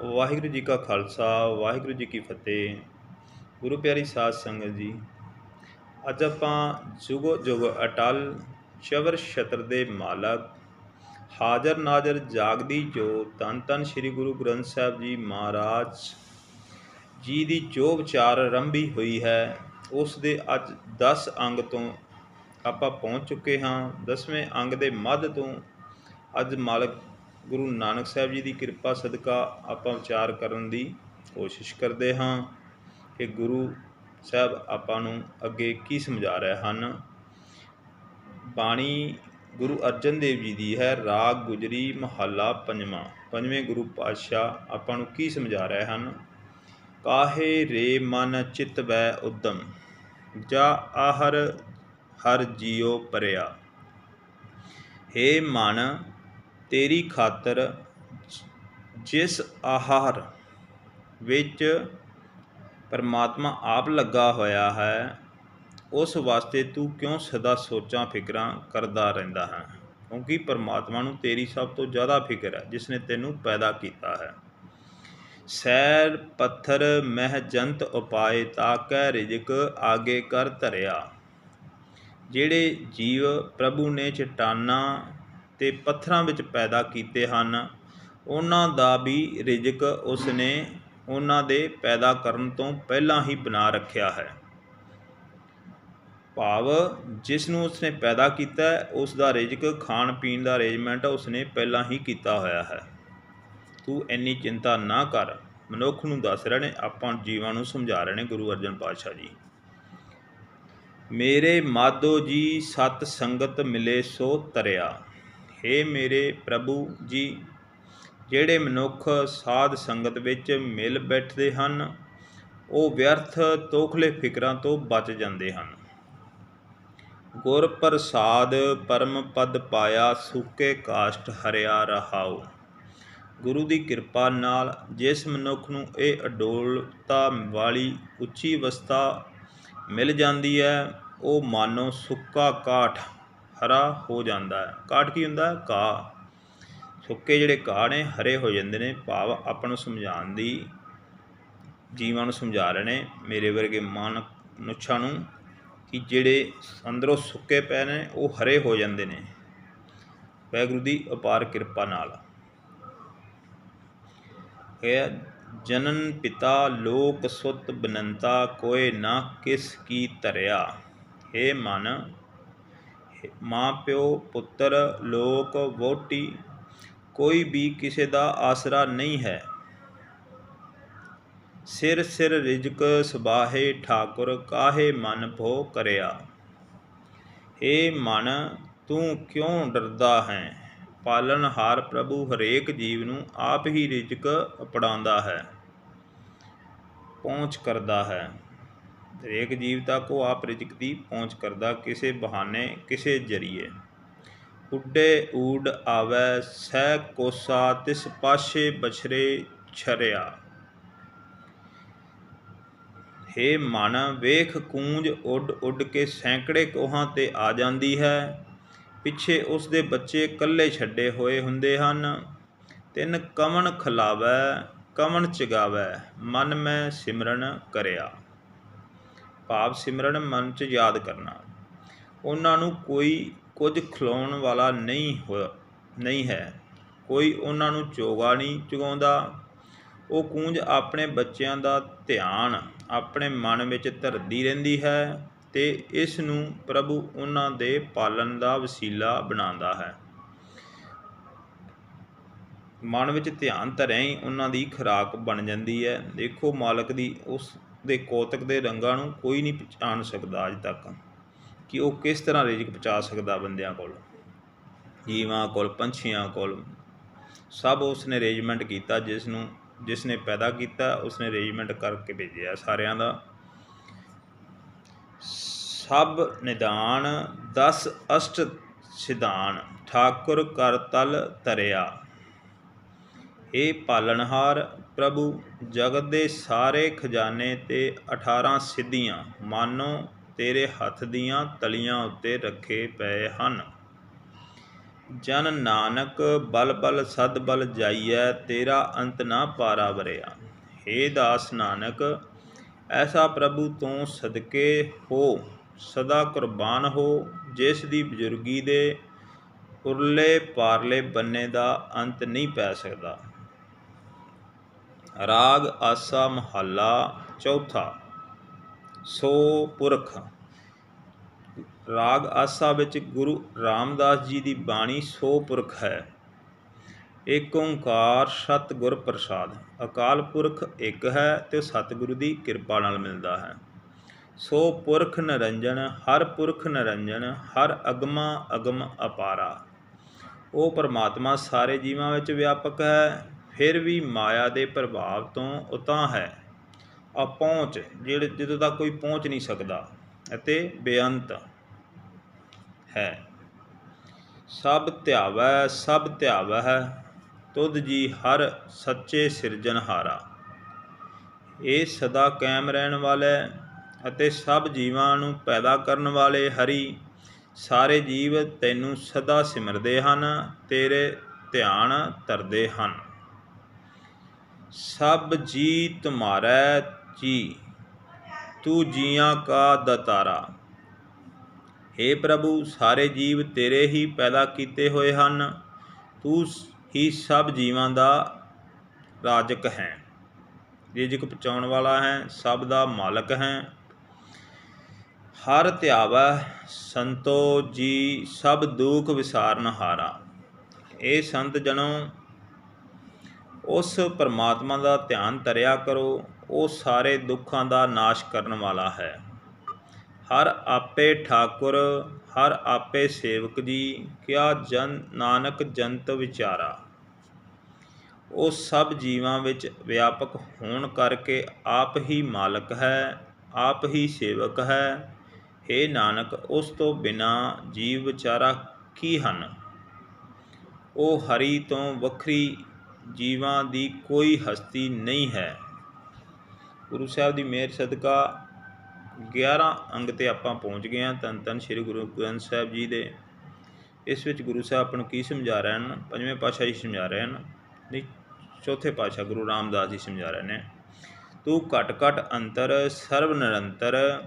ਵਾਹਿਗੁਰੂ ਜੀ ਕਾ ਖਾਲਸਾ, ਵਾਹਿਗੁਰੂ ਜੀ ਕੀ ਫਤਿਹ। ਗੁਰੂ ਪਿਆਰੀ ਸਾਧ ਸੰਗਤ ਜੀ, ਅੱਜ ਆਪਾਂ ਜੁਗੋ ਜੁਗ ਅਟਲ ਸ਼ਵਰ ਛਤਰ ਦੇ ਮਾਲਕ, ਹਾਜ਼ਰ ਨਾਜ਼ਰ ਜਾਗਦੀ ਜੋ ਤਨ ਤਨ ਸ੍ਰੀ ਗੁਰੂ ਗ੍ਰੰਥ ਸਾਹਿਬ ਜੀ ਮਹਾਰਾਜ ਜੀ ਦੀ ਜੋ ਵਿਚਾਰ ਆਰੰਭੀ ਹੋਈ ਹੈ, ਉਸ ਦੇ ਅੱਜ 10 ਅੰਗ ਤੋਂ ਆਪਾਂ ਪਹੁੰਚ ਚੁੱਕੇ ਹਾਂ। 10ਵੇਂ ਅੰਗ ਦੇ ਮੱਧ ਤੋਂ ਅੱਜ ਮਾਲਕ ਗੁਰੂ ਨਾਨਕ ਸਾਹਿਬ ਜੀ ਦੀ ਕਿਰਪਾ ਸਦਕਾ ਆਪਾਂ ਵਿਚਾਰ ਕਰਨ ਦੀ ਕੋਸ਼ਿਸ਼ ਕਰਦੇ ਹਾਂ ਕਿ ਗੁਰੂ ਸਾਹਿਬ ਆਪਾਂ ਨੂੰ ਅੱਗੇ ਕੀ ਸਮਝਾ ਰਹੇ ਹਨ। ਬਾਣੀ ਗੁਰੂ ਅਰਜਨ ਦੇਵ ਜੀ ਦੀ ਹੈ, ਰਾਗ ਗੁਜਰੀ ਮਹੱਲਾ ਪੰਜਵਾਂ। ਪੰਜਵੇਂ ਗੁਰੂ ਪਾਤਸ਼ਾਹ ਆਪਾਂ ਨੂੰ ਕੀ ਸਮਝਾ ਰਹੇ ਹਨ? ਕਾਹੇ ਰੇ ਮਨ ਚਿਤ ਵੈ ਉਦਮ, ਜਾ ਆਹਰ ਹਰ ਜੀਉ ਪਰਿਆ। ਹੇ ਮਨ ਤੇਰੀ ਖਾਤਰ ਜਿਸ ਆਹਾਰ ਵਿੱਚ ਪਰਮਾਤਮਾ ਆਪ ਲੱਗਾ ਹੋਇਆ ਹੈ, ਉਸ ਵਾਸਤੇ ਤੂੰ ਕਿਉਂ ਸਦਾ ਸੋਚਾਂ, ਫਿਕਰਾਂ ਕਰਦਾ ਰਹਿੰਦਾ ਹੈ? ਕਿਉਂਕਿ ਪਰਮਾਤਮਾ ਨੂੰ ਤੇਰੀ ਸਭ ਤੋਂ ਜ਼ਿਆਦਾ ਫਿਕਰ ਹੈ, ਜਿਸ ਨੇ ਤੈਨੂੰ ਪੈਦਾ ਕੀਤਾ ਹੈ। ਸੈਰ ਪੱਥਰ ਮਹਿ ਜੰਤ ਉਪਾਏ ਤਾਕੈ ਰਿਜਕ ਆਗੇ ਕਰ ਧਰਿਆ। ਜਿਹੜੇ ਜੀਵ ਪ੍ਰਭੂ ਨੇ ਚਟਾਨਾਂ ਅਤੇ ਪੱਥਰਾਂ ਵਿੱਚ ਪੈਦਾ ਕੀਤੇ ਹਨ। ਉਹਨਾਂ ਦਾ ਵੀ ਰਿਜਕ ਉਸਨੇ ਉਹਨਾਂ ਦੇ ਪੈਦਾ ਕਰਨ ਤੋਂ ਪਹਿਲਾਂ ਹੀ ਬਣਾ ਰੱਖਿਆ ਹੈ। ਭਾਵ ਜਿਸ ਨੂੰ ਉਸਨੇ ਪੈਦਾ ਕੀਤਾ, ਉਸ ਦਾ ਰਿਜਕ ਖਾਣ ਪੀਣ ਦਾ ਅਰੇਂਜਮੈਂਟ ਉਸਨੇ ਪਹਿਲਾਂ ਹੀ ਕੀਤਾ ਹੋਇਆ ਹੈ। ਤੂੰ ਇੰਨੀ ਚਿੰਤਾ ਨਾ ਕਰ। ਮਨੁੱਖ ਨੂੰ ਦੱਸ ਰਹੇ ਨੇ, ਆਪਾਂ ਜੀਵਾਂ ਨੂੰ ਸਮਝਾ ਰਹੇ ਨੇ ਗੁਰੂ ਅਰਜਨ ਪਾਤਸ਼ਾਹ ਜੀ। ਮੇਰੇ ਮਾਧੋ ਜੀ, ਸਤ ਸੰਗਤ ਮਿਲੇ ਸੋ ਤਰਿਆ। ਹੇ ਮੇਰੇ ਪ੍ਰਭੂ ਜੀ, ਜਿਹੜੇ ਮਨੁੱਖ ਸਾਧ ਸੰਗਤ ਵਿੱਚ ਮਿਲ ਬੈਠਦੇ ਹਨ, ਉਹ ਵਿਅਰਥ ਤੋਖਲੇ ਫਿਕਰਾਂ ਤੋਂ ਬਚ ਜਾਂਦੇ ਹਨ। ਗੁਰ ਪ੍ਰਸਾਦ ਪਰਮ ਪਦ ਪਾਇਆ, ਸੁਕੇ ਕਾਸ਼ਟ ਹਰਿਆ ਰਹਾਉ। ਗੁਰੂ ਦੀ ਕਿਰਪਾ ਨਾਲ ਜਿਸ ਮਨੁੱਖ ਨੂੰ ਇਹ ਅਡੋਲਤਾ ਵਾਲੀ ਉੱਚੀ ਅਵਸਥਾ ਮਿਲ ਜਾਂਦੀ ਹੈ, ਉਹ ਮਾਨੋ ਸੁੱਕਾ ਕਾਠ ਹਰਾ ਹੋ ਜਾਂਦਾ ਹੈ। ਕਾਠ ਕੀ ਹੁੰਦਾ ਕਾ। ਸੁੱਕੇ ਜਿਹੜੇ ਕਾਹ ਨੇ, ਹਰੇ ਹੋ ਜਾਂਦੇ ਨੇ। ਭਾਵ ਆਪਾਂ ਨੂੰ ਸਮਝਾਉਣ ਦੀ, ਜੀਵਾਂ ਨੂੰ ਸਮਝਾ ਰਹੇ ਨੇ ਮੇਰੇ ਵਰਗੇ ਮਨ ਨੁੱਛਾਂ ਨੂੰ ਕਿ ਜਿਹੜੇ ਅੰਦਰੋਂ ਸੁੱਕੇ ਪਏ ਨੇ, ਉਹ ਹਰੇ ਹੋ ਜਾਂਦੇ ਨੇ। ਵਾਹਿਗੁਰੂ ਦੀ ਅਪਾਰ ਕਿਰਪਾ ਨਾਲ। ਹੈ, ਜਨਨ ਪਿਤਾ ਲੋਕ ਸੁਤ ਬਨੰਤਾ, ਕੋਏ ਨਾ ਕਿਸ ਕੀ ਧਰਿਆ। हे ਮਨ ਮਾਂ ਪਿਓ ਪੁੱਤਰ, ਲੋਕ ਵੋਟੀ ਕੋਈ ਵੀ ਕਿਸੇ ਦਾ ਆਸਰਾ ਨਹੀਂ ਹੈ। ਸਿਰ ਸਿਰ ਰਿਜਕ ਸੁਬਾਹੇ ਠਾਕੁਰ ਕਾਹੇ ਮਨ ਭੋ ਕਰਿਆ। ਏ ਮਨ, ਤੂੰ ਕਿਉਂ ਡਰਦਾ ਹੈ? ਪਾਲਨਹਾਰ ਪ੍ਰਭੂ ਹਰੇਕ ਜੀਵ ਨੂੰ ਆਪ ਹੀ ਰਿਜਕ ਅਪੜਾਉਂਦਾ ਹੈ, ਪਹੁੰਚ ਕਰਦਾ ਹੈ। ਹਰੇਕ ਜੀਵ ਤੱਕ ਉਹ ਆਪ ਰਿਜਕ ਦੀ ਪਹੁੰਚ ਕਰਦਾ ਕਿਸੇ ਬਹਾਨੇ, ਕਿਸੇ ਜਰੀਏ। ਉੱਡੇ ਊਡ ਆਵੈ, ਸਹਿ ਕੋਸਾ, ਤਿਸ ਪਾਸ਼ੇ ਬਛਰੇ ਛਰਿਆ। ਹੇ ਮਨ, ਵੇਖ ਕੂੰਜ ਉੱਡ ਉੱਡ ਕੇ ਸੈਂਕੜੇ ਕੋਹਾਂ ਤੇ ਆ ਜਾਂਦੀ ਹੈ। ਪਿੱਛੇ ਉਸ ਦੇ ਬੱਚੇ ਇਕੱਲੇ ਛੱਡੇ ਹੋਏ ਹੁੰਦੇ ਹਨ। ਤਿੰਨ ਕਮਨ ਖਲਾਵੈ ਕਮਨ ਚਗਾਵੈ, ਮਨ ਮੈਂ ਸਿਮਰਨ ਕਰਿਆ। ਭਾਵ ਸਿਮਰਨ ਮਨ ਚ ਯਾਦ ਕਰਨਾ। ਉਹਨਾਂ ਨੂੰ ਕੋਈ ਕੁਝ ਖਿਲਾਉਣ ਵਾਲਾ ਨਹੀਂ ਹੋਇਆ, ਨਹੀਂ ਹੈ। ਕੋਈ ਉਹਨਾਂ ਨੂੰ ਚੋਗਾ ਨਹੀਂ ਚੁਗਾਉਂਦਾ। ਉਹ ਕੂੰਜ ਆਪਣੇ ਬੱਚਿਆਂ ਦਾ ਧਿਆਨ ਆਪਣੇ ਮਨ ਵਿੱਚ ਧਰਦੀ ਰਹਿੰਦੀ ਹੈ ਤੇ ਇਸ ਨੂੰ ਪ੍ਰਭੂ ਉਹਨਾਂ ਦੇ ਪਾਲਣ ਦਾ ਵਸੀਲਾ ਬਣਾਉਂਦਾ ਹੈ। ਮਨ ਵਿੱਚ ਧਿਆਨ ਧਰਿਆ ਹੀ ਉਹਨਾਂ ਦੀ ਖੁਰਾਕ ਬਣ ਜਾਂਦੀ ਹੈ। ਦੇਖੋ ਮਾਲਕ ਦੀ ਉਸ ਦੇ ਕੋਤਕ ਦੇ ਰੰਗਾਂ ਨੂੰ ਕੋਈ ਨਹੀਂ ਪਛਾਣ ਸਕਦਾ ਅੱਜ ਤੱਕ। ਕਿ ਉਹ ਕਿਸ ਤਰ੍ਹਾਂ ਰਿਜਕ ਪਹੁੰਚਾ ਸਕਦਾ ਬੰਦਿਆਂ ਕੋਲ? ਜੀਵਾਂ ਕੋਲ, ਪੰਛੀਆਂ ਕੋਲ। ਸਭ ਉਸ ਨੇ ਅਰੇਂਜਮੈਂਟ ਕੀਤਾ, ਜਿਸ ਨੂੰ, ਜਿਸ ਨੇ ਪੈਦਾ ਕੀਤਾ ਉਸ ਨੇ ਅਰੇਂਜਮੈਂਟ ਕਰਕੇ ਭੇਜਿਆ ਸਾਰਿਆਂ ਦਾ। ਸਭ ਨਿਦਾਨ 10 ਅਸ਼ਟ ਸਿਧਾਨ, ਠਾਕੁਰ ਕਰ ਤਲ ਤਰਿਆ ਏ ਪਾਲਣਹਾਰ ਪ੍ਰਭੂ, ਜਗਤ ਦੇ ਸਾਰੇ ਖਜ਼ਾਨੇ ਤੇ 18 ਸਿੱਧੀਆਂ ਮਾਨੋ ਤੇਰੇ ਹੱਥ ਦੀਆਂ ਤਲੀਆਂ ਉੱਤੇ ਰੱਖੇ ਪਏ ਹਨ। ਜਨ ਨਾਨਕ, ਬਲ ਬਲ ਸਦ ਬਲ ਜਾਈਐ, ਤੇਰਾ ਅੰਤ ਨਾ ਪਾਰਾ ਵਰਿਆ। ਹੇ ਦਾਸ ਨਾਨਕ, ਐਸਾ ਪ੍ਰਭੂ ਤੋਂ ਸਦਕੇ ਹੋ, ਸਦਾ ਕੁਰਬਾਨ ਹੋ, ਜਿਸ ਦੀ ਬਜ਼ੁਰਗੀ ਦੇ ਉਰਲੇ ਪਾਰਲੇ ਬੰਨੇ ਦਾ ਅੰਤ ਨਹੀਂ ਪੈ ਸਕਦਾ। ਰਾਗ ਆਸਾ ਮਹੱਲਾ ਚੌਥਾ। ਸੋ ਪੁਰਖ, ਰਾਗ ਆਸਾ ਵਿੱਚ ਗੁਰੂ ਰਾਮਦਾਸ ਜੀ ਦੀ ਬਾਣੀ ਸੋ ਪੁਰਖ ਹੈ। ਏਕ ਓੰਕਾਰ ਸਤਿਗੁਰ ਪ੍ਰਸਾਦ, ਅਕਾਲ ਪੁਰਖ ਇੱਕ ਹੈ ਤੇ ਸਤਿਗੁਰੂ ਦੀ ਕਿਰਪਾ ਨਾਲ ਮਿਲਦਾ ਹੈ। ਸੋ ਪੁਰਖ ਨਰੰਜਨ, ਹਰ ਪੁਰਖ ਨਰੰਜਨ, ਹਰ ਅਗਮਾ ਅਗਮ ਅਪਾਰਾ। ਉਹ ਪਰਮਾਤਮਾ ਸਾਰੇ ਜੀਵਾਂ ਵਿੱਚ ਵਿਆਪਕ ਹੈ ਫਿਰ ਵੀ ਮਾਇਆ ਦੇ ਪ੍ਰਭਾਵ ਤੋਂ ਉਤਾਂ ਹੈ। ਅਪਹੁੰਚ ਜਿਹੜੇ ਜਦੋਂ ਤੱਕ ਕੋਈ ਪਹੁੰਚ ਨਹੀਂ ਸਕਦਾ ਅਤੇ ਬੇਅੰਤ ਹੈ। ਸਭ ਧਿਆਵੈ ਸਭ ਧਿਆਵੈ ਹੈ ਤੁਧ ਜੀ ਹਰ ਸੱਚੇ ਸਿਰਜਣਹਾਰਾ ਇਹ ਸਦਾ ਕਾਇਮ ਰਹਿਣ ਵਾਲਾ ਅਤੇ ਸਭ ਜੀਵਾਂ ਨੂੰ ਪੈਦਾ ਕਰਨ ਵਾਲੇ ਹਰੀ, ਸਾਰੇ ਜੀਵ ਤੈਨੂੰ ਸਦਾ ਸਿਮਰਦੇ ਹਨ, ਤੇਰੇ ਧਿਆਨ ਧਰਦੇ ਹਨ। ਸਭ ਜੀ ਤੁਮਾਰੈ ਜੀ, ਤੂੰ ਜੀਆਂ ਕਾ ਦਤਾਰਾ। हे ਪ੍ਰਭੂ, ਸਾਰੇ ਜੀਵ ਤੇਰੇ ਹੀ ਪੈਦਾ ਕੀਤੇ ਹੋਏ ਹਨ, ਤੂੰ ਹੀ ਸਭ ਜੀਵਾਂ ਦਾ ਰਾਜਕ ਹੈ। ਰਿਜਕ ਪਹੁੰਚਾਉਣ ਵਾਲਾ ਹੈ, ਸਭ ਦਾ ਮਾਲਕ ਹੈ। ਹਰ ਧਿਆਵਾ, ਸੰਤੋ ਜੀ, ਸਭ ਦੁੱਖ ਵਿਸਾਰਨ ਹਾਰਾ। ਇਹ ਸੰਤ ਜਨੋ ਉਸ ਪਰਮਾਤਮਾ ਦਾ ਧਿਆਨ ਧਰਿਆ ਕਰੋ, ਉਹ ਸਾਰੇ ਦੁੱਖਾਂ ਦਾ ਨਾਸ਼ ਕਰਨ ਵਾਲਾ ਹੈ। ਹਰ ਆਪੇ ਠਾਕੁਰ, ਹਰ ਆਪੇ ਸੇਵਕ ਜੀ, ਕਿਆ ਜਨ, ਨਾਨਕ ਜੰਤ ਵਿਚਾਰਾ। ਉਹ ਸਭ ਜੀਵਾਂ ਵਿੱਚ ਵਿਆਪਕ ਹੋਣ ਕਰਕੇ ਆਪ ਹੀ ਮਾਲਕ ਹੈ, ਆਪ ਹੀ ਸੇਵਕ ਹੈ। हे ਨਾਨਕ, ਉਸ ਤੋਂ ਬਿਨਾ ਜੀਵ ਵਿਚਾਰਾ ਕੀ ਹਨ? ਉਹ ਹਰੀ ਤੋਂ ਵੱਖਰੀ ਜੀਵਾਂ ਦੀ ਕੋਈ ਹਸਤੀ ਨਹੀਂ ਹੈ। ਗੁਰੂ ਸਾਹਿਬ ਦੀ ਮਿਹਰ ਸਦਕਾ 11 ਅੰਗ ਤੇ ਆਪਾਂ ਪਹੁੰਚ ਗਏ ਹਾਂ। ਤਨ ਤਨ ਸ੍ਰੀ ਗੁਰੂ ਗ੍ਰੰਥ ਸਾਹਿਬ ਜੀ ਦੇ। ਇਸ ਵਿੱਚ ਗੁਰੂ ਸਾਹਿਬ ਆਪਾਂ ਨੂੰ ਕੀ ਸਮਝਾ ਰਹੇ ਹਨ? ਪੰਜਵੇਂ ਪਾਤਸ਼ਾਹ ਜੀ ਸਮਝਾ ਰਹੇ ਹਨ। ਨਹੀਂ, ਚੌਥੇ ਪਾਤਸ਼ਾਹ ਗੁਰੂ ਰਾਮਦਾਸ ਜੀ ਸਮਝਾ ਰਹੇ ਨੇ। ਤੂੰ ਘਟ ਘਟ ਅੰਤਰ, ਸਰਬ ਨਿਰੰਤਰ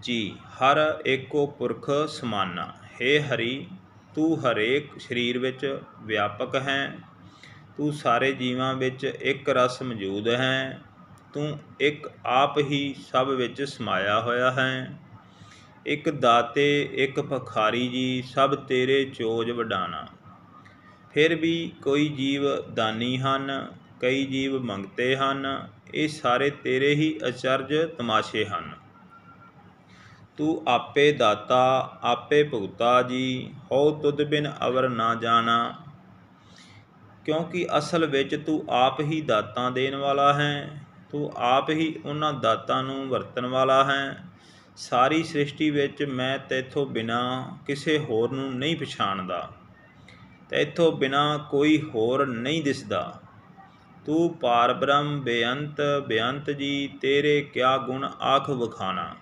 ਜੀ, ਹਰ ਏਕੋ ਪੁਰਖ ਸਮਾਨਾ। हे ਹਰੀ ਤੂੰ ਹਰੇਕ ਸਰੀਰ ਵਿੱਚ ਵਿਆਪਕ ਹੈ। ਤੂੰ ਸਾਰੇ ਜੀਵਾਂ ਵਿੱਚ ਇੱਕ ਰਸ ਮੌਜੂਦ ਹੈ। ਤੂੰ ਇੱਕ ਆਪ ਹੀ ਸਭ ਵਿੱਚ ਸਮਾਇਆ ਹੋਇਆ ਹੈ। ਇੱਕ ਦਾਤੇ, ਇੱਕ ਭਖਾਰੀ ਜੀ, ਸਭ ਤੇਰੇ ਚੋਜ ਵਡਾਣਾ। ਫਿਰ ਵੀ ਕੋਈ ਜੀਵ ਦਾਨੀ ਹਨ, ਕਈ ਜੀਵ ਮੰਗਤੇ ਹਨ, ਇਹ ਸਾਰੇ ਤੇਰੇ ਹੀ ਅਚਰਜ ਤਮਾਸ਼ੇ ਹਨ। ਤੂੰ ਆਪੇ ਦਾਤਾ, ਆਪੇ ਭੁਗਤਾ ਜੀ ਹੋ ਤੁਧ ਬਿਨ ਅਵਰ ਨਾ ਜਾਣਾ। ਕਿਉਂਕਿ ਅਸਲ ਵਿੱਚ ਤੂੰ ਆਪ ਹੀ ਦਾਤਾਂ ਦੇਣ ਵਾਲਾ ਹੈ, ਤੂੰ ਆਪ ਹੀ ਉਹਨਾਂ ਦਾਤਾਂ ਨੂੰ ਵਰਤਣ ਵਾਲਾ ਹੈ। ਸਾਰੀ ਸ੍ਰਿਸ਼ਟੀ ਵਿੱਚ ਮੈਂ ਤੇਥੋਂ ਬਿਨਾ ਕਿਸੇ ਹੋਰ ਨੂੰ ਨਹੀਂ ਪਛਾਣਦਾ, ਤੇਥੋਂ ਬਿਨਾ ਕੋਈ ਹੋਰ ਨਹੀਂ ਦਿਸਦਾ। ਤੂੰ ਪਾਰ ਬ੍ਰਹਮ ਬੇਅੰਤ ਬੇਅੰਤ ਜੀ, ਤੇਰੇ ਕਿਆ ਗੁਣ ਆਖ ਵਖਾਣਾ।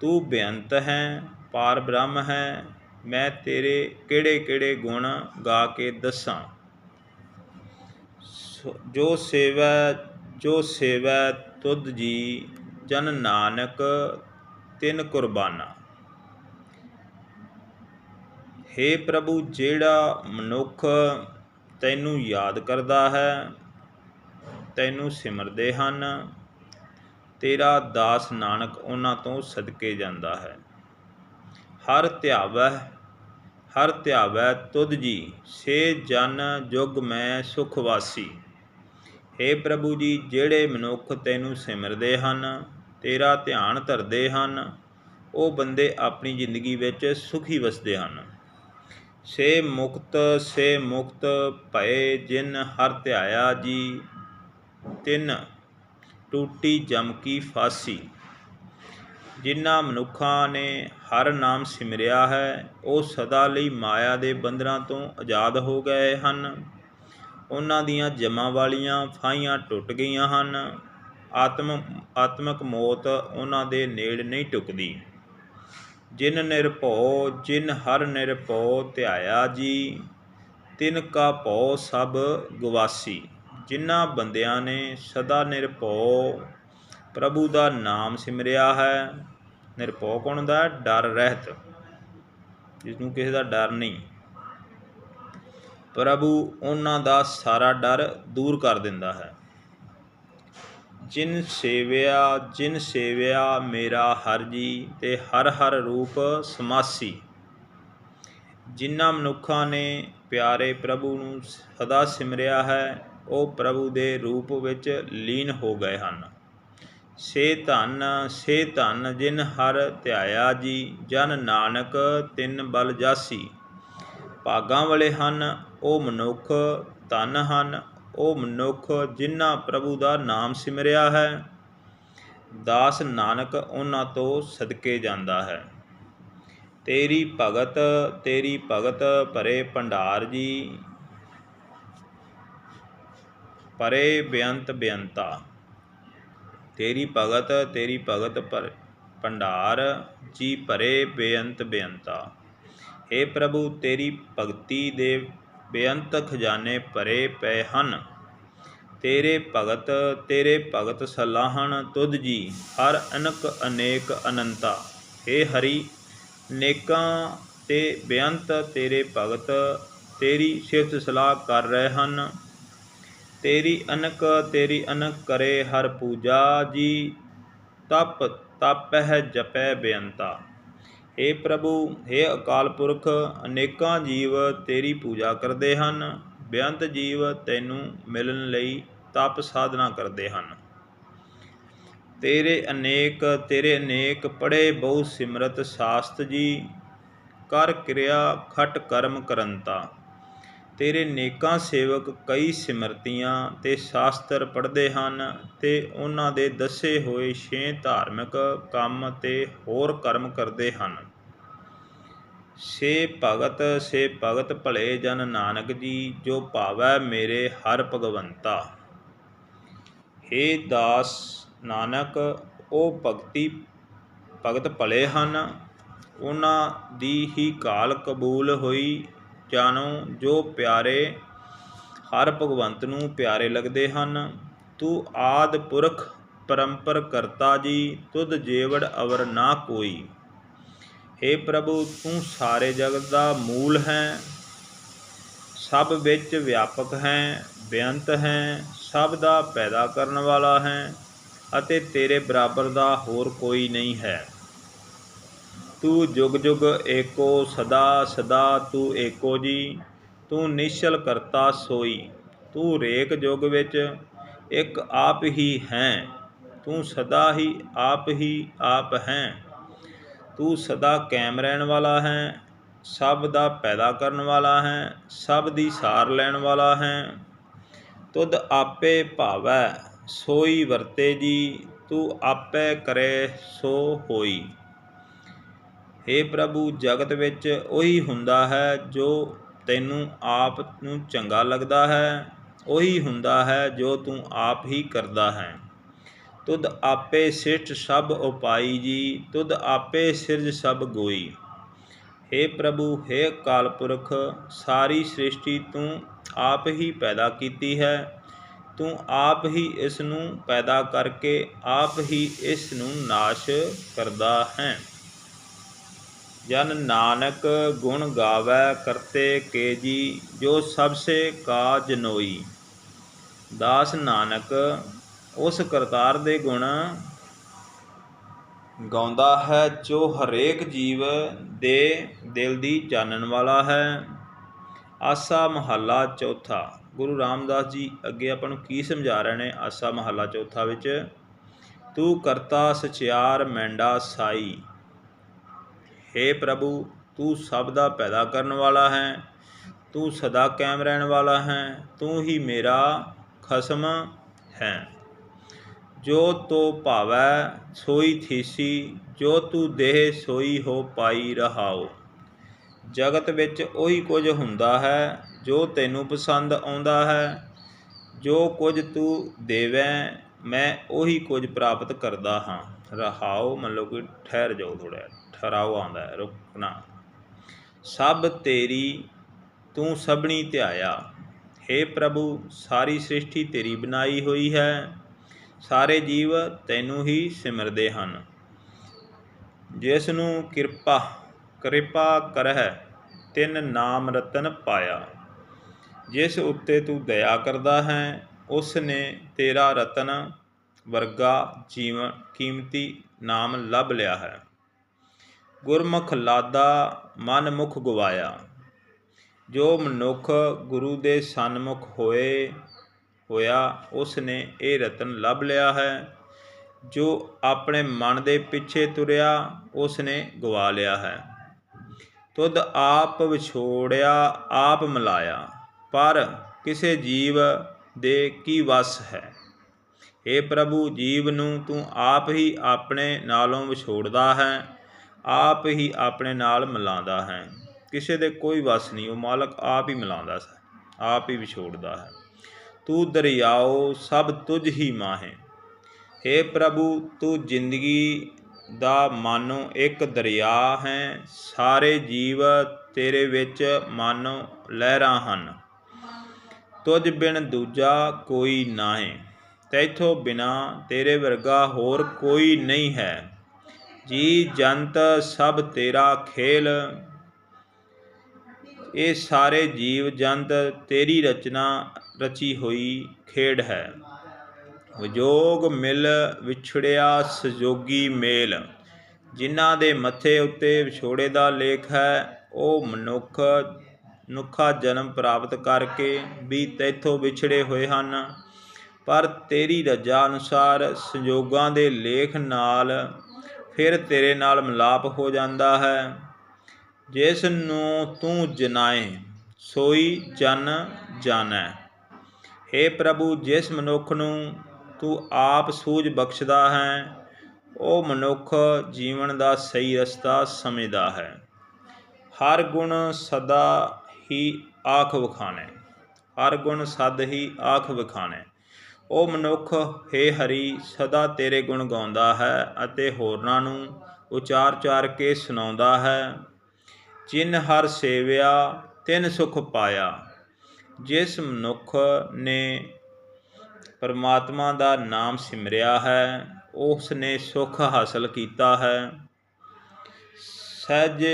ਤੂੰ ਬੇਅੰਤ ਹੈ, ਪਾਰ ਬ੍ਰਹਮ ਹੈ, ਮੈਂ ਤੇਰੇ ਕਿਹੜੇ ਕਿਹੜੇ ਗੁਣ ਗਾ ਕੇ ਦੱਸਾਂ? ਜੋ ਸੇਵਾ, ਜੋ ਸੇਵੈ ਤੁਧ ਜੀ, ਜਨ ਨਾਨਕ ਤਿਨ ਕੁਰਬਾਨਾ। हे ਪ੍ਰਭੂ, ਜਿਹੜਾ ਮਨੁੱਖ ਤੈਨੂੰ ਯਾਦ ਕਰਦਾ ਹੈ, ਤੈਨੂੰ ਸਿਮਰਦੇ ਹਨ ਤੇਰਾ ਦਾਸ ਨਾਨਕ ਉਹਨਾਂ ਤੋਂ ਸਦਕੇ ਜਾਂਦਾ ਹੈ। ਹਰ ਧਿਆਵੈ ਹਰ ਧਿਆਵੈ ਤੁਧ ਜੀ, ਸੇ ਜਨ ਜੁਗ ਮੈਂ ਸੁਖ ਵਾਸੀ। हे ਪ੍ਰਭੂ ਜੀ, ਜਿਹੜੇ ਮਨੁੱਖ ਤੈਨੂੰ ਸਿਮਰਦੇ ਹਨ, ਤੇਰਾ ਧਿਆਨ ਧਰਦੇ ਹਨ, ਉਹ ਬੰਦੇ ਆਪਣੀ ਜ਼ਿੰਦਗੀ ਵਿੱਚ ਸੁਖੀ ਵਸਦੇ ਹਨ। ਸੇ ਮੁਕਤ ਸੇ ਮੁਕਤ ਭਏ ਜਿਨ ਹਰ ਧਿਆਇਆ ਜੀ, ਤਿੰਨ ਟੂਟੀ ਜਮਕੀ ਫਾਸੀ, ਜਿਨ੍ਹਾਂ ਮਨੁੱਖਾਂ ਨੇ ਹਰ ਨਾਮ ਸਿਮਰਿਆ ਹੈ, ਉਹ ਸਦਾ ਲਈ ਮਾਇਆ ਦੇ ਬੰਧਨਾਂ ਤੋਂ ਆਜ਼ਾਦ ਹੋ ਗਏ ਹਨ। ਉਹਨਾਂ ਦੀਆਂ ਜਮਾਂ ਵਾਲੀਆਂ ਫਾਹੀਆਂ ਟੁੱਟ ਗਈਆਂ ਹਨ। ਆਤਮ, ਆਤਮਕ ਮੌਤ ਉਹਨਾਂ ਦੇ ਨੇੜ ਨਹੀਂ ਟੁਕਦੀ। ਜਿਨ ਨਿਰਭਉ ਜਿਨ ਹਰ ਨਿਰਭਉ ਧਿਆਇਆ ਜੀ, ਤਿਨ ਕਾ ਭਉ ਸਭ ਗਵਾਸੀ। ਜਿਨ੍ਹਾਂ ਬੰਦਿਆਂ ਨੇ ਸਦਾ ਨਿਰਭਉ ਪ੍ਰਭੂ ਦਾ ਨਾਮ ਸਿਮਰਿਆ ਹੈ। ਨਿਰਭਉ ਕੌਣ ਹੁੰਦਾ ਡਰ ਰਹਿਤ ਜਿਸ ਨੂੰ ਕਿਸੇ ਦਾ ਡਰ ਨਹੀਂ। ਪ੍ਰਭੂ ਉਹਨਾਂ ਦਾ ਸਾਰਾ ਡਰ ਦੂਰ ਕਰ ਦਿੰਦਾ ਹੈ। ਜਿਨ ਸੇਵਿਆ ਜਿਨ ਸੇਵਿਆ ਮੇਰਾ ਹਰ ਜੀ ਤੇ ਹਰ ਹਰ ਰੂਪ ਸਮਾਸੀ। ਜਿਨ੍ਹਾਂ ਮਨੁੱਖਾਂ ਨੇ ਪਿਆਰੇ ਪ੍ਰਭੂ ਨੂੰ ਸਦਾ ਸਿਮਰਿਆ ਹੈ ਉਹ ਪ੍ਰਭੂ ਦੇ ਰੂਪ ਵਿੱਚ ਲੀਨ ਹੋ ਗਏ ਹਨ। ਸੇ ਧਨ ਸੇ ਧਨ ਜਿਨ ਹਰ ਧਿਆਇਆ ਜੀ, ਜਨ ਨਾਨਕ ਤਿੰਨ ਬਲ ਜਾਸੀ। ਭਾਗਾਂ ਵਾਲੇ ਹਨ, ਉਹ ਮਨੁੱਖ ਧਨ ਹਨ, ਉਹ ਮਨੁੱਖ ਜਿਨ੍ਹਾਂ ਪ੍ਰਭੂ ਦਾ ਨਾਮ ਸਿਮਰਿਆ ਹੈ। ਦਾਸ ਨਾਨਕ ਉਹਨਾਂ ਤੋਂ ਸਦਕੇ ਜਾਂਦਾ ਹੈ। ਤੇਰੀ ਭਗਤ ਤੇਰੀ ਭਗਤ ਭਰੇ ਭੰਡਾਰ ਜੀ ਪਰੇ ਬੇਅੰਤ ਬੇਅੰਤਾ। ਤੇਰੀ ਭਗਤ ਤੇਰੀ ਭਗਤ ਪਰ ਭੰਡਾਰ, ਜੀ ਭਰੇ ਬੇਅੰਤ ਬੇਅੰਤਾ। हे ਪ੍ਰਭੂ, ਤੇਰੀ ਭਗਤੀ ਦੇ ਬੇਅੰਤ ਖਜ਼ਾਨੇ ਭਰੇ ਪਏ ਹਨ। ਤੇਰੇ ਭਗਤ ਤੇਰੇ ਭਗਤ ਸਲਾਹਣ ਤੁਧ ਜੀ, ਹਰ ਅਨਕ ਅਨੇਕ ਅਨੰਤਾ। हे ਹਰੀ, ਨੇਕਾਂ ਤੇ ਬੇਅੰਤ ਤੇਰੇ ਭਗਤ, ਤੇਰੀ ਸਿਫਤ ਸਲਾਹ ਕਰ ਰਹੇ ਹਨ। ਤੇਰੀ ਅਨਕ ਤੇਰੀ ਅਨਕ ਕਰੇ ਹਰ ਪੂਜਾ ਜੀ। ਤਪ ਤਪ ਹੈ ਜਪੈ ਬੇਅੰਤਾ। हे ਪ੍ਰਭੂ हे ਅਕਾਲ ਪੁਰਖ, ਅਨੇਕਾਂ ਜੀਵ ਤੇਰੀ ਪੂਜਾ ਕਰਦੇ ਹਨ। ਬੇਅੰਤ ਜੀਵ ਤੈਨੂੰ ਮਿਲਣ ਲਈ ਤਪ ਸਾਧਨਾ ਕਰਦੇ ਹਨ। ਤੇਰੇ ਅਨੇਕ ਤੇਰੇ ਅਨੇਕ ਪੜੇ ਬਹੁ ਸਿਮਰਤ ਸਾਸਤ ਜੀ। ਕਰ ਕਿਰਿਆ ਖਟ ਕਰਮ ਕਰੰਤਾ। ਤੇਰੇ ਨੇਕਾਂ ਸੇਵਕ ਕਈ ਸਿਮਰਤੀਆਂ ਤੇ ਸ਼ਾਸਤਰ ਪੜ੍ਹਦੇ ਹਨ ਤੇ ਉਹਨਾਂ ਦੇ ਦੱਸੇ ਹੋਏ ਛੇ ਧਾਰਮਿਕ ਕੰਮ ਤੇ ਹੋਰ ਕਰਮ ਕਰਦੇ ਹਨ। ਸੇ ਭਗਤ ਸੇ ਭਗਤ ਭਲੇ ਜਨ ਨਾਨਕ ਜੀ, ਜੋ ਭਾਵੈ ਮੇਰੇ ਹਰ ਭਗਵੰਤਾ। हे ਦਾਸ ਨਾਨਕ, ਉਹ ਭਗਤੀ, ਭਗਤ ਭਲੇ ਹਨ। ਉਹਨਾਂ ਦੀ ਹੀ ਕਾਲ ਕਬੂਲ ਹੋਈ ਜਾਣੋ, ਜੋ ਪਿਆਰੇ ਹਰ ਭਗਵੰਤ ਨੂੰ ਪਿਆਰੇ ਲੱਗਦੇ ਹਨ, ਤੂੰ ਆਦ ਪੁਰਖ ਪਰੰਪਰ ਕਰਤਾ ਜੀ, ਤੁਧ ਜੇਵੜ ਅਵਰ ਨਾ ਕੋਈ। हे ਪ੍ਰਭੂ, ਤੂੰ ਸਾਰੇ ਜਗਤ ਦਾ ਮੂਲ ਹੈ, ਸਭ ਵਿੱਚ ਵਿਆਪਕ ਹੈ, ਬੇਅੰਤ ਹੈ, ਸਭ ਦਾ ਪੈਦਾ ਕਰਨ ਵਾਲਾ ਹੈ, ਅਤੇ ਤੇਰੇ ਬਰਾਬਰ ਦਾ ਹੋਰ ਕੋਈ ਨਹੀਂ ਹੈ। ਤੂੰ ਜੁਗ ਜੁਗ ਏਕੋ, ਸਦਾ ਸਦਾ ਤੂੰ ਏਕੋ ਜੀ, ਤੂੰ ਨਿਸ਼ਚਲ ਕਰਤਾ ਸੋਈ। ਤੂੰ ਰੇਕ ਜੁਗ ਵਿੱਚ ਇੱਕ ਆਪ ਹੀ ਹੈ, ਤੂੰ ਸਦਾ ਹੀ ਆਪ ਹੀ ਆਪ ਹੈ। ਤੂੰ ਸਦਾ ਕਾਇਮ ਰਹਿਣ ਵਾਲਾ ਹੈ, ਸਭ ਦਾ ਪੈਦਾ ਕਰਨ ਵਾਲਾ ਹੈ, ਸਭ ਦੀ ਸਾਰ ਲੈਣ ਵਾਲਾ ਹੈ। ਤੁਧ ਆਪੇ ਭਾਵੈ, ਸੋਈ ਵਰਤੇ ਜੀ, ਤੂੰ ਆਪੇ ਕਰੇ ਸੋ ਹੋਈ। हे ਪ੍ਰਭੂ ਜਗਤ ਵਿੱਚ ਉਹੀ ਹੁੰਦਾ ਹੈ ਜੋ ਤੈਨੂੰ ਆਪ ਨੂੰ ਚੰਗਾ ਲੱਗਦਾ ਹੈ ਉਹੀ ਹੁੰਦਾ ਹੈ ਜੋ ਤੂੰ ਆਪ ਹੀ ਕਰਦਾ ਹੈ ਤੁਧ ਆਪੇ ਸਿਰਜ ਸਭ ਉਪਾਈ ਜੀ ਤੁਧ ਆਪੇ ਸਿਰਜ ਸਭ ਗੋਈ हे ਪ੍ਰਭੂ हे ਅਕਾਲ ਪੁਰਖ ਸਾਰੀ ਸ੍ਰਿਸ਼ਟੀ ਤੂੰ ਆਪ ਹੀ ਪੈਦਾ ਕੀਤੀ ਹੈ ਤੂੰ ਆਪ ਹੀ ਇਸ ਨੂੰ ਪੈਦਾ ਕਰਕੇ ਆਪ ਹੀ ਇਸ ਨੂੰ ਨਾਸ਼ ਕਰਦਾ ਹੈ ਜਨ ਨਾਨਕ ਗੁਣ ਗਾਵੇ ਕਰਤੇ ਕੇ ਜੀ ਜੋ ਸਭ ਸੇ ਕਾਜ ਨੋਈ। ਦਾਸ ਨਾਨਕ, ਉਸ ਕਰਤਾਰ ਦੇ ਗੁਣ ਗਾਉਂਦਾ ਹੈ, ਜੋ ਹਰੇਕ ਜੀਵ ਦੇ ਦਿਲ ਦੀ ਜਾਣਨ ਵਾਲਾ ਹੈ। ਆਸਾ ਮਹੱਲਾ ਚੌਥਾ। ਗੁਰੂ ਰਾਮਦਾਸ ਜੀ ਅੱਗੇ ਆਪਾਂ ਨੂੰ ਕੀ ਸਮਝਾ ਰਹੇ ਨੇ ਆਸਾ ਮਹੱਲਾ ਚੌਥਾ ਵਿੱਚ? ਤੂੰ ਕਰਤਾ ਸਚਿਆਰ ਮੈਂਡਾ ਸਾਈ। हे ਪ੍ਰਭੂ, ਤੂੰ ਸਭ ਦਾ ਪੈਦਾ ਕਰਨ ਵਾਲਾ ਹੈ, ਤੂੰ ਸਦਾ ਕਾਇਮ ਰਹਿਣ ਵਾਲਾ ਹੈ, ਤੂੰ ਹੀ ਮੇਰਾ ਖਸਮ ਹੈ। ਜੋ ਤੋ ਭਾਵੈ, ਸੋਈ ਥੀਸੀ, ਜੋ ਤੂੰ ਦੇਹ ਸੋਈ ਹੋ ਪਾਈ ਰਹਾਓ। ਜਗਤ ਵਿੱਚ ਉਹੀ ਕੁਝ ਹੁੰਦਾ ਹੈ, ਜੋ ਤੈਨੂੰ ਪਸੰਦ ਆਉਂਦਾ ਹੈ। ਜੋ ਕੁਝ ਤੂੰ ਦੇਵੈ, ਮੈਂ ਉਹੀ ਕੁਝ ਪ੍ਰਾਪਤ ਕਰਦਾ ਹਾਂ। ਰਹਾਓ ਮਤਲਬ ਕਿ ਠਹਿਰ ਜਾਓ ਥੋੜਾ ਠਹਿਰਾਓ ਆਉਂਦਾ ਹੈ ਰੁਕਣਾ ਸਭ ਤੇਰੀ, ਤੂੰ ਸਭਣੀ ਧਿਆਇਆ। हे ਪ੍ਰਭੂ, ਸਾਰੀ ਸ੍ਰਿਸ਼ਟੀ ਤੇਰੀ ਬਣਾਈ ਹੋਈ ਹੈ। ਸਾਰੇ ਜੀਵ ਤੈਨੂੰ ਹੀ ਸਿਮਰਦੇ ਹਨ। ਜਿਸ ਨੂੰ ਕਿਰਪਾ ਕਿਰਪਾ ਕਰਹਿ, ਤਿੰਨ ਨਾਮ ਰਤਨ ਪਾਇਆ। ਜਿਸ ਉੱਤੇ ਤੂੰ ਦਇਆ ਕਰਦਾ ਹੈ, ਉਸ ਨੇ ਤੇਰਾ ਰਤਨ ਵਰਗਾ ਜੀਵਨ ਕੀਮਤੀ ਨਾਮ ਲੱਭ ਲਿਆ ਹੈ। ਗੁਰਮੁਖ ਲਾਦਾ ਮਨ ਮੁਖ ਗਵਾਇਆ। ਜੋ ਮਨੁੱਖ ਗੁਰੂ ਦੇ ਸਨਮੁਖ ਹੋਏ, ਹੋਇਆ, ਉਸ ਨੇ ਇਹ ਰਤਨ ਲੱਭ ਲਿਆ ਹੈ। ਜੋ ਆਪਣੇ ਮਨ ਦੇ ਪਿੱਛੇ ਤੁਰਿਆ, ਉਸ ਨੇ ਗਵਾ ਲਿਆ ਹੈ। ਤੁਧ ਆਪ ਵਿਛੋੜਿਆ, ਆਪ ਮਿਲਾਇਆ। ਪਰ ਕਿਸੇ ਜੀਵ ਦੇ ਕੀ ਵਸ ਹੈ? ਏ ਪ੍ਰਭੂ, ਜੀਵ ਨੂੰ ਤੂੰ ਆਪ ਹੀ ਆਪਣੇ ਨਾਲੋਂ ਵਿਛੋੜਦਾ ਹੈ। ਆਪ ਹੀ ਆਪਣੇ ਨਾਲ ਮਿਲਾਉਂਦਾ ਹੈ। ਕਿਸੇ ਦੇ ਕੋਈ ਵਸ ਨਹੀਂ, ਉਹ ਮਾਲਕ ਆਪ ਹੀ ਮਿਲਾਉਂਦਾ ਹੈ, ਆਪ ਹੀ ਵਿਛੋੜਦਾ ਹੈ। ਤੂੰ ਦਰਿਆਓ, ਸਭ ਤੁਝ ਹੀ ਮਾਹੇ। हे ਪ੍ਰਭੂ, ਤੂੰ ਜ਼ਿੰਦਗੀ ਦਾ ਮਾਨੋ ਇੱਕ ਦਰਿਆ ਹੈ, ਸਾਰੇ ਜੀਵ ਤੇਰੇ ਵਿੱਚ ਮਾਨੋ ਲਹਿਰਾਂ ਹਨ। ਤੁਝ ਬਿਨ ਦੂਜਾ ਕੋਈ ਨਾਹੀਂ, ਤੈਥੋਂ ਬਿਨਾ ਤੇਰੇ ਵਰਗਾ ਹੋਰ ਕੋਈ ਨਹੀਂ ਹੈ। ਜੀ ਜੰਤ ਸਭ ਤੇਰਾ ਖੇਲ। ਇਹ ਸਾਰੇ ਜੀਵ ਜੰਤ ਤੇਰੀ ਰਚਨਾ ਰਚੀ ਹੋਈ ਖੇਡ ਹੈ। ਵਿਜੋਗ ਮਿਲ ਵਿਛੜਿਆ ਸਜੋਗੀ ਮੇਲ। ਜਿਨ੍ਹਾਂ ਦੇ ਮੱਥੇ ਉੱਤੇ ਵਿਛੋੜੇ ਦਾ ਲੇਖ ਹੈ, ਉਹ ਮਨੁੱਖ, ਨੁਖਾ ਜਨਮ ਪ੍ਰਾਪਤ ਕਰਕੇ ਵੀ ਤੈਥੋਂ ਵਿਛੜੇ ਹੋਏ ਹਨ। ਪਰ ਤੇਰੀ ਰਜਾ ਅਨੁਸਾਰ ਸੰਯੋਗਾਂ ਦੇ ਲੇਖ ਨਾਲ ਫਿਰ ਤੇਰੇ ਨਾਲ ਮਿਲਾਪ ਹੋ ਜਾਂਦਾ ਹੈ। ਜਿਸ ਨੂੰ ਤੂੰ ਜਨਾਏ, ਸੋਈ ਜਨ ਜਾਣੈ। हे ਪ੍ਰਭੂ, ਜਿਸ ਮਨੁੱਖ ਨੂੰ ਤੂੰ ਆਪ ਸੂਝ ਬਖਸ਼ਦਾ ਹੈ, ਉਹ ਮਨੁੱਖ ਜੀਵਨ ਦਾ ਸਹੀ ਰਸਤਾ ਸਮਝਦਾ ਹੈ। ਹਰ ਗੁਣ ਸਦਾ ਹੀ ਆਖ ਵਿਖਾਣੇ। ਹਰ ਗੁਣ ਸਦ ਹੀ ਆਖ ਵਿਖਾਣੇ। ਉਹ ਮਨੁੱਖ हे ਹਰੀ, ਸਦਾ ਤੇਰੇ ਗੁਣ ਗਾਉਂਦਾ ਹੈ ਅਤੇ ਹੋਰਨਾਂ ਨੂੰ ਉਚਾਰ-ਚਾਰ ਕੇ ਸੁਣਾਉਂਦਾ ਹੈ। ਜਿਨ ਹਰ ਸੇਵਿਆ, ਤਿਨ ਸੁਖ ਪਾਇਆ। ਜਿਸ ਮਨੁੱਖ ਨੇ ਪਰਮਾਤਮਾ ਦਾ ਨਾਮ ਸਿਮਰਿਆ ਹੈ, ਉਸ ਨੇ ਸੁਖ ਹਾਸਲ ਕੀਤਾ ਹੈ। ਸਹਿਜ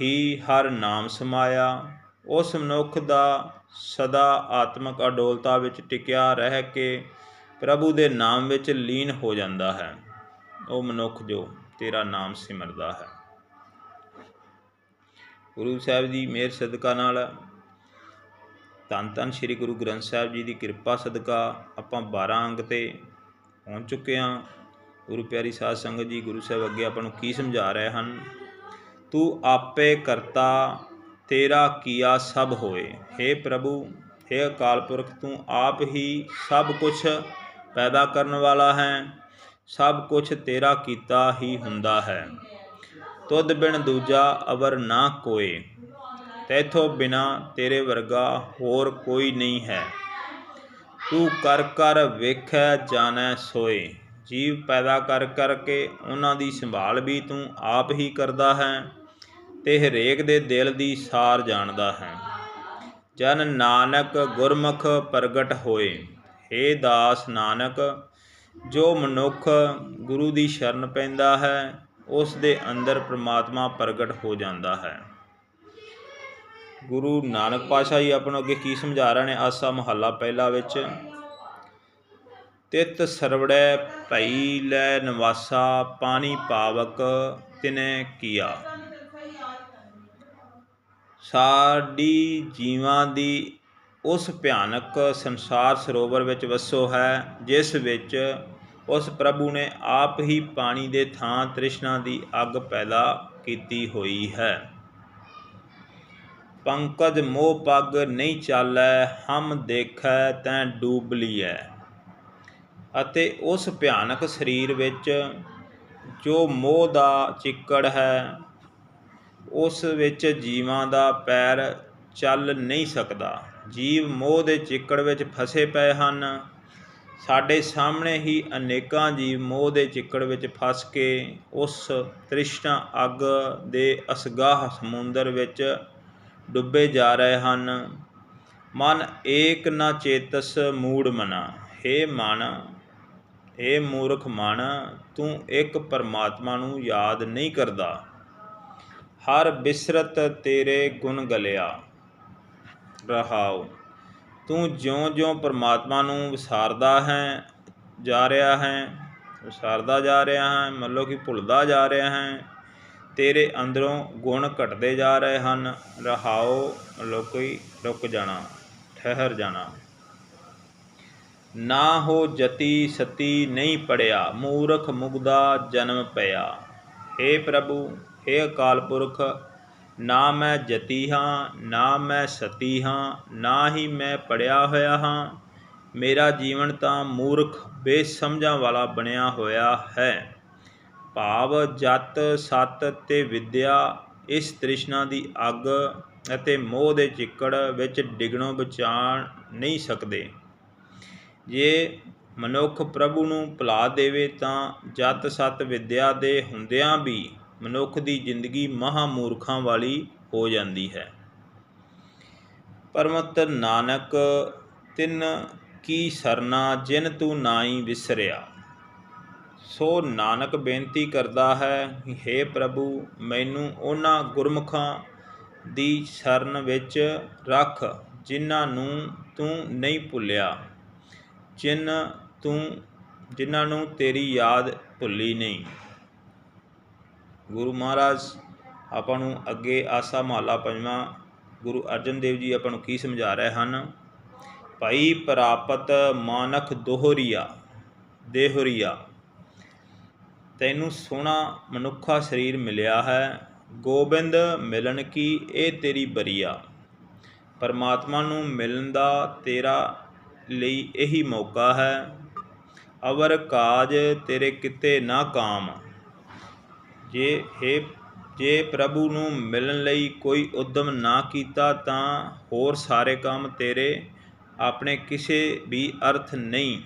ਹੀ ਹਰ ਨਾਮ ਸਮਾਇਆ। ਉਸ ਮਨੁੱਖ ਦਾ ਸਦਾ ਆਤਮਕ ਅਡੋਲਤਾ ਵਿੱਚ ਟਿਕਿਆ ਰਹਿ ਕੇ ਪ੍ਰਭੂ ਦੇ ਨਾਮ ਵਿੱਚ ਲੀਨ ਹੋ ਜਾਂਦਾ ਹੈ। ਉਹ ਮਨੁੱਖ ਜੋ ਤੇਰਾ ਨਾਮ ਸਿਮਰਦਾ ਹੈ। ਗੁਰੂ ਸਾਹਿਬ ਦੀ ਮਿਹਰ ਸਦਕਾ ਨਾਲ ਧੰਨ ਧੰਨ ਸ੍ਰੀ ਗੁਰੂ ਗ੍ਰੰਥ ਸਾਹਿਬ ਜੀ ਦੀ ਕਿਰਪਾ ਸਦਕਾ ਆਪਾਂ 12 ਅੰਗ ਤੇ ਪਹੁੰਚ ਚੁੱਕੇ ਹਾਂ। ਗੁਰੂ ਪਿਆਰੀ ਸਾਧ ਸੰਗਤ ਜੀ, ਗੁਰੂ ਸਾਹਿਬ ਅੱਗੇ ਆਪਾਂ ਨੂੰ ਕੀ ਸਮਝਾ ਰਹੇ ਹਨ? ਤੂੰ ਆਪੇ ਕਰਤਾ ਤੇਰਾ ਕੀਆ ਸਭ ਹੋਏ। हे ਪ੍ਰਭੂ हे ਅਕਾਲ ਪੁਰਖ, ਤੂੰ ਆਪ ਹੀ ਸਭ ਕੁਝ ਪੈਦਾ ਕਰਨ ਵਾਲਾ ਹੈ। ਸਭ ਕੁਝ ਤੇਰਾ ਕੀਤਾ ਹੀ ਹੁੰਦਾ ਹੈ। ਤੁਧ ਬਿਨ ਦੂਜਾ ਅਵਰ ਨਾ ਕੋਏ। ਤੈਥੋਂ ਬਿਨਾ ਤੇਰੇ ਵਰਗਾ ਹੋਰ ਕੋਈ ਨਹੀਂ ਹੈ। ਤੂੰ ਕਰ ਕਰ ਵੇਖੈ, ਜਾਣੈ, ਸੋਏ। ਜੀਵ ਪੈਦਾ ਕਰ ਕਰਕੇ ਉਹਨਾਂ ਦੀ ਸੰਭਾਲ ਵੀ ਤੂੰ ਆਪ ਹੀ ਕਰਦਾ ਹੈ। ਤੇ ਹਰੇਕ ਦੇ ਦਿਲ ਦੀ ਸਾਰ ਜਾਣਦਾ ਹੈ। ਜਨ ਨਾਨਕ ਗੁਰਮੁਖ ਪ੍ਰਗਟ ਹੋਏ। हे ਦਾਸ ਨਾਨਕ, ਜੋ ਮਨੁੱਖ ਗੁਰੂ ਦੀ ਸ਼ਰਨ ਪੈਂਦਾ ਹੈ, ਉਸ ਦੇ ਅੰਦਰ ਪ੍ਰਮਾਤਮਾ ਪ੍ਰਗਟ ਹੋ ਜਾਂਦਾ ਹੈ। ਗੁਰੂ ਨਾਨਕ ਪਾਤਸ਼ਾਹ ਜੀ ਆਪਾਂ ਨੂੰ ਅੱਗੇ ਕੀ ਸਮਝਾ ਰਹੇ ਨੇ? ਆਸਾ ਮਹੱਲਾ ਪਹਿਲਾ ਵਿੱਚ, ਤਿਤ ਸਰਵੜੈ ਭਈ ਲੈ ਨਿਵਾਸਾ, ਪਾਣੀ ਪਾਵਕ ਤਿਨੇ ਕੀਆ। ਸਾਡੀ ਜੀਵਾਂ ਦੀ ਉਸ ਭਿਆਨਕ ਸੰਸਾਰ ਸਰੋਵਰ ਵਿੱਚ ਵਸੋ ਹੈ, ਜਿਸ ਵਿੱਚ ਉਸ ਪ੍ਰਭੂ ਨੇ ਆਪ ਹੀ ਪਾਣੀ ਦੇ ਥਾਂ ਤ੍ਰਿਸ਼ਨਾ ਦੀ ਅੱਗ ਪੈਦਾ ਕੀਤੀ ਹੋਈ ਹੈ। ਪੰਕਜ ਮੋਹ ਪੱਗ ਨਹੀਂ ਚਾਲੈ, ਹਮ ਦੇਖੈ ਤੈਂ ਡੂਬ ਲੀਐ। ਅਤੇ ਉਸ ਭਿਆਨਕ ਸਰੀਰ ਵਿੱਚ ਜੋ ਮੋਹ ਦਾ ਚਿੱਕੜ ਹੈ ਉਸ ਵਿੱਚ ਜੀਵਾਂ ਦਾ ਪੈਰ ਚੱਲ ਨਹੀਂ ਸਕਦਾ। ਜੀਵ ਮੋਹ ਦੇ ਚਿੱਕੜ ਵਿੱਚ ਫਸੇ ਪਏ ਹਨ। ਸਾਡੇ ਸਾਹਮਣੇ ਹੀ ਅਨੇਕਾਂ ਜੀਵ ਮੋਹ ਦੇ ਚਿੱਕੜ ਵਿੱਚ ਫਸ ਕੇ ਉਸ ਤ੍ਰਿਸ਼ਨਾ ਅੱਗ ਦੇ ਅਸਗਾਹ ਸਮੁੰਦਰ ਵਿੱਚ ਡੁੱਬੇ ਜਾ ਰਹੇ ਹਨ। ਮਨ ਏਕ ਨਾ ਚੇਤਸ ਮੂੜ ਮਨਾ। ਹੇ ਮਨ, ਹੇ ਮੂਰਖ ਮਨ, ਤੂੰ ਇੱਕ ਪਰਮਾਤਮਾ ਨੂੰ ਯਾਦ ਨਹੀਂ ਕਰਦਾ। ਹਰ ਬਿਸਰਤ ਤੇਰੇ ਗੁਣ ਗਲਿਆ। ਰਹਾਉ, ਤੂੰ ਜਿਉਂ-ਜਿਉਂ ਪਰਮਾਤਮਾ ਨੂੰ ਵਿਸਾਰਦਾ ਹੈ, ਜਾ ਰਿਹਾ ਹੈ, ਵਿਸਾਰਦਾ ਜਾ ਰਿਹਾ ਹੈ ਮਤਲਬ ਕਿ ਭੁੱਲਦਾ ਜਾ ਰਿਹਾ ਹੈ, ਤੇਰੇ ਅੰਦਰੋਂ ਗੁਣ ਘਟਦੇ ਜਾ ਰਹੇ ਹਨ। ਰਹਾਉ, ਮੰਨ ਲਓ ਰੁਕ ਜਾਣਾ, ਠਹਿਰ ਜਾਣਾ। ਨਾ ਹੋ ਜਤੀ ਸਤੀ ਨਹੀਂ ਪੜਿਆ, ਮੂਰਖ ਮੁਗਦਾ ਜਨਮ ਪਿਆ। हे ਪ੍ਰਭੂ हे ਅਕਾਲ ਪੁਰਖ, ਨਾ ਮੈਂ ਜਤੀ ਹਾਂ, ਨਾ ਮੈਂ ਸਤੀ ਹਾਂ, ਨਾ ਹੀ ਮੈਂ ਪੜਿਆ ਹੋਇਆ ਹਾਂ। ਮੇਰਾ ਜੀਵਨ ਤਾਂ ਮੂਰਖ, ਬੇਸਮਝਾਂ ਵਾਲਾ ਬਣਿਆ ਹੋਇਆ ਹੈ। ਭਾਵ ਜਤ ਸਤ ਤੇ ਵਿਦਿਆ, ਇਸ ਤ੍ਰਿਸ਼ਨਾ ਦੀ ਅੱਗ ਅਤੇ ਮੋਹ ਦੇ ਚਿੱਕੜ ਵਿੱਚ ਡਿਗਣੋਂ ਬਚਾਣ ਨਹੀਂ ਸਕਦੇ। ਜੇ ਮਨੁੱਖ ਪ੍ਰਭੂ ਨੂੰ ਭੁਲਾ ਦੇਵੇ ਤਾਂ ਜਤ ਸਤ ਵਿਦਿਆ ਦੇ ਹੁੰਦਿਆਂ ਵੀ ਮਨੁੱਖ ਦੀ ਜ਼ਿੰਦਗੀ ਮਹਾਮੂਰਖਾਂ ਵਾਲੀ ਹੋ ਜਾਂਦੀ ਹੈ। ਪਰਮਤ ਨਾਨਕ, ਤਿੰਨ ਕੀ ਸਰਨਾ, ਜਿਨ ਤੂੰ ਨਾਈ ਵਿਸਰਿਆ। ਸੋ ਨਾਨਕ ਬੇਨਤੀ ਕਰਦਾ ਹੈ ਕਿ हे ਪ੍ਰਭੂ, ਮੈਨੂੰ ਉਹਨਾਂ ਗੁਰਮੁਖਾਂ ਦੀ ਸ਼ਰਨ ਵਿੱਚ ਰੱਖ, ਜਿਨ੍ਹਾਂ ਨੂੰ ਤੂੰ ਨਹੀਂ ਭੁੱਲਿਆ, ਜਿਨ ਤੂੰ, ਜਿਨ੍ਹਾਂ ਨੂੰ ਤੇਰੀ ਯਾਦ ਭੁੱਲੀ ਨਹੀਂ। ਗੁਰੂ ਮਹਾਰਾਜ, ਆਪਾਂ ਨੂੰ ਅੱਗੇ ਆਸਾ ਮਹਲਾ ਪੰਜਵਾਂ, ਗੁਰੂ ਅਰਜਨ ਦੇਵ ਜੀ ਆਪਾਂ ਨੂੰ ਕੀ ਸਮਝਾ ਰਹੇ ਹਨ? ਭਾਈ ਪ੍ਰਾਪਤ ਮਾਨਖ ਦੋਹਰੀਆ, ਦੇਹਰੀਆ, ਤੈਨੂੰ ਸੋਹਣਾ ਮਨੁੱਖਾ ਸਰੀਰ ਮਿਲਿਆ ਹੈ, ਗੋਬਿੰਦ ਮਿਲਣ ਕੀ ਇਹ ਤੇਰੀ ਬਰੀਆ? ਪਰਮਾਤਮਾ ਨੂੰ ਮਿਲਣ ਦਾ ਤੇਰਾ ਲਈ ਇਹੀ ਮੌਕਾ ਹੈ। ਅਵਰ ਕਾਜ ਤੇਰੇ ਕਿਤੇ ਨਾ ਕਾਮ। ਜੇ ਹੈ, ਜੇ ਪ੍ਰਭੂ ਨੂੰ ਮਿਲਣ ਲਈ ਕੋਈ ਉਦਮ ਨਾ ਕੀਤਾ ਤਾਂ ਹੋਰ ਸਾਰੇ ਕੰਮ ਤੇਰੇ ਆਪਣੇ ਕਿਸੇ ਵੀ ਅਰਥ ਨਹੀਂ।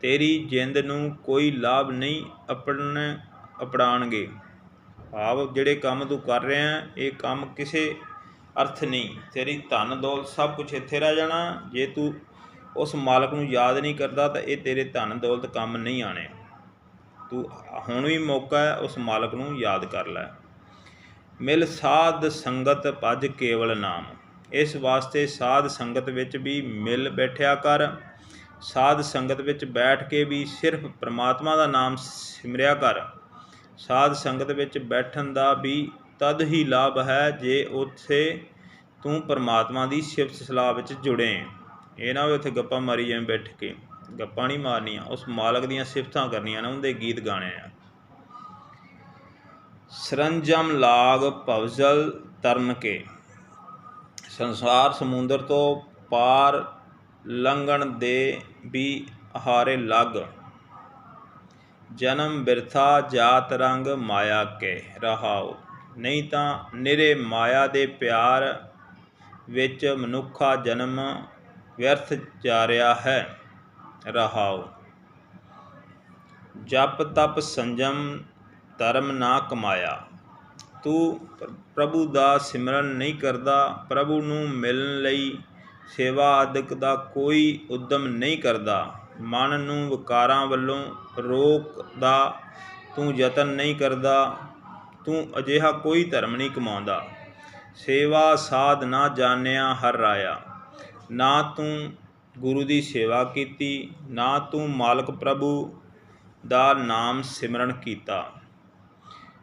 ਤੇਰੀ ਜਿੰਦ ਨੂੰ ਕੋਈ ਲਾਭ ਨਹੀਂ ਆਪਣ ਅਪਣਾਣਗੇ ਭਾਵ ਜਿਹੜੇ ਕੰਮ ਤੂੰ ਕਰ ਰਿਹਾ, ਇਹ ਕੰਮ ਕਿਸੇ ਅਰਥ ਨਹੀਂ। ਤੇਰੀ ਧਨ ਦੌਲਤ ਸਭ ਕੁਝ ਇੱਥੇ ਰਹਿ ਜਾਣਾ। ਜੇ ਤੂੰ ਉਸ ਮਾਲਕ ਨੂੰ ਯਾਦ ਨਹੀਂ ਕਰਦਾ ਤਾਂ ਇਹ ਤੇਰੇ ਧਨ ਦੌਲਤ ਕੰਮ ਨਹੀਂ ਆਣੇ ਤੂੰ ਹੁਣ ਵੀ ਮੌਕਾ ਹੈ, ਉਸ ਮਾਲਕ ਨੂੰ ਯਾਦ ਕਰ ਲੈ। ਮਿਲ ਸਾਧ ਸੰਗਤ ਭਜ ਕੇਵਲ ਨਾਮ। ਇਸ ਵਾਸਤੇ ਸਾਧ ਸੰਗਤ ਵਿੱਚ ਵੀ ਮਿਲ ਬੈਠਿਆ ਕਰ। ਸਾਧ ਸੰਗਤ ਵਿੱਚ ਬੈਠ ਕੇ ਵੀ ਸਿਰਫ ਪ੍ਰਮਾਤਮਾ ਦਾ ਨਾਮ ਸਿਮਰਿਆ ਕਰ। ਸਾਧ ਸੰਗਤ ਵਿੱਚ ਬੈਠਣ ਦਾ ਵੀ ਤਦ ਹੀ ਲਾਭ ਹੈ ਜੇ ਉੱਥੇ ਤੂੰ ਪਰਮਾਤਮਾ ਦੀ ਸਿਫਤ ਸਲਾਹ ਵਿੱਚ ਜੁੜੇ। ਇਹ ਨਾ ਹੋਵੇ ਉੱਥੇ ਗੱਪਾਂ ਮਾਰੀ ਜਾਵੇਂ ਬੈਠ ਕੇ। ਗੱਪਾਂ ਨਹੀਂ ਮਾਰਨੀਆਂ, ਉਸ ਮਾਲਕ ਦੀਆਂ ਸਿਫਤਾਂ ਕਰਨੀਆਂ ਨੇ, ਉਹਦੇ ਗੀਤ ਗਾਣੇ ਆ। ਸਰੰਜਮ ਲਾਗ ਭਵਜਲ ਤਰਨ ਕੇ। ਸੰਸਾਰ ਸਮੁੰਦਰ ਤੋਂ ਪਾਰ ਲੰਘਣ ਦੇ ਵੀ ਹਾਰੇ ਲੱਗ। ਜਨਮ ਬਿਰਥਾ ਜਾਤ ਰੰਗ ਮਾਇਆ ਕੇ ਰਹਾਓ ਨਹੀਂ ਤਾਂ ਨਿਰੇ ਮਾਇਆ ਦੇ ਪਿਆਰ ਵਿੱਚ ਮਨੁੱਖਾ ਜਨਮ ਵਿਅਰਥ ਜਾ ਰਿਹਾ ਹੈ। ਰਹਾਉ। ਜਪ ਤਪ ਸੰਜਮ ਧਰਮ ਨਾ ਕਮਾਇਆ। ਤੂੰ ਪ੍ਰਭੂ ਦਾ ਸਿਮਰਨ ਨਹੀਂ ਕਰਦਾ। ਪ੍ਰਭੂ ਨੂੰ ਮਿਲਣ ਲਈ ਸੇਵਾ ਆਦਿਕ ਦਾ ਕੋਈ ਉਦਮ ਨਹੀਂ ਕਰਦਾ। ਮਨ ਨੂੰ ਵਿਕਾਰਾਂ ਵੱਲੋਂ ਰੋਕਦਾ ਤੂੰ ਯਤਨ ਨਹੀਂ ਕਰਦਾ। ਤੂੰ ਅਜਿਹਾ ਕੋਈ ਧਰਮ ਨਹੀਂ ਕਮਾਉਂਦਾ। ਸੇਵਾ ਸਾਧ ਨਾ ਜਾਣਿਆ ਹਰ ਰਾਇਆ। ਨਾ ਤੂੰ ਗੁਰੂ ਦੀ ਸੇਵਾ ਕੀਤੀ, ਨਾ ਤੂੰ ਮਾਲਕ ਪ੍ਰਭੂ ਦਾ ਨਾਮ ਸਿਮਰਨ ਕੀਤਾ।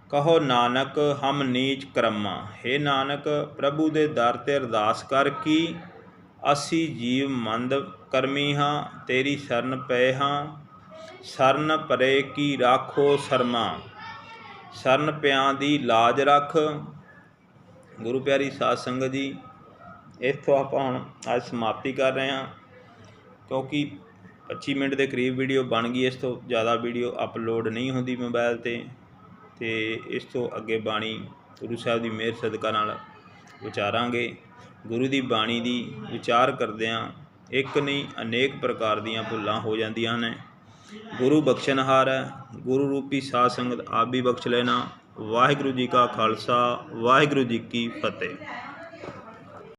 ਕਹੋ, ਨਾਨਕ, ਹਮ ਨੀਚ ਕਰਮਾ। हे ਨਾਨਕ, ਪ੍ਰਭੂ ਦੇ ਦਰ ਤੇ ਅਰਦਾਸ ਕਰ ਕੀ? ਅਸੀਂ ਜੀਵ ਮੰਦ ਕਰਮੀ ਹਾਂ, ਤੇਰੀ ਸ਼ਰਨ ਪਏ ਹਾਂ। ਸਰਨ ਪਰੇ ਕੀ ਰਾਖੋ ਸ਼ਰਮਾ? ਸਰਨ ਪਿਆਂ ਦੀ ਲਾਜ ਰੱਖ। ਗੁਰੂ ਪਿਆਰੀ ਸਾਧ ਸੰਗਤ ਜੀ, ਇੱਥੋਂ ਆਪਾਂ ਹੁਣ ਅੱਜ ਸਮਾਪਤੀ ਕਰ ਰਹੇ ਹਾਂ। ਕਿਉਂਕਿ 25 ਮਿੰਟ ਦੇ ਕਰੀਬ ਵੀਡੀਓ ਬਣ ਗਈ, ਇਸ ਤੋਂ ਜ਼ਿਆਦਾ ਵੀਡੀਓ ਅਪਲੋਡ ਨਹੀਂ ਹੁੰਦੀ ਮੋਬਾਈਲ ਤੇ ਤੇ ਇਸ ਤੋਂ ਅੱਗੇ ਬਾਣੀ ਗੁਰੂ ਸਾਹਿਬ ਦੀ ਮਿਹਰ ਸਦਕਾ ਨਾਲ ਵਿਚਾਰਾਂਗੇ। ਗੁਰੂ ਦੀ ਬਾਣੀ ਦੀ ਵਿਚਾਰ ਕਰਦਿਆਂ ਇੱਕ ਨਹੀਂ, ਅਨੇਕ ਪ੍ਰਕਾਰ ਦੀਆਂ ਭੁੱਲਾਂ ਹੋ ਜਾਂਦੀਆਂ ਨੇ। ਗੁਰੂ ਬਖਸ਼ਣਹਾਰ ਹੈ, ਗੁਰੂ ਰੂਪੀ ਸਾਧ ਸੰਗਤ ਆਪ ਵੀ ਬਖਸ਼ ਲੈਣਾ। ਵਾਹਿਗੁਰੂ ਜੀ ਕਾ ਖਾਲਸਾ, ਵਾਹਿਗੁਰੂ ਜੀ ਕੀ ਫਤਿਹ।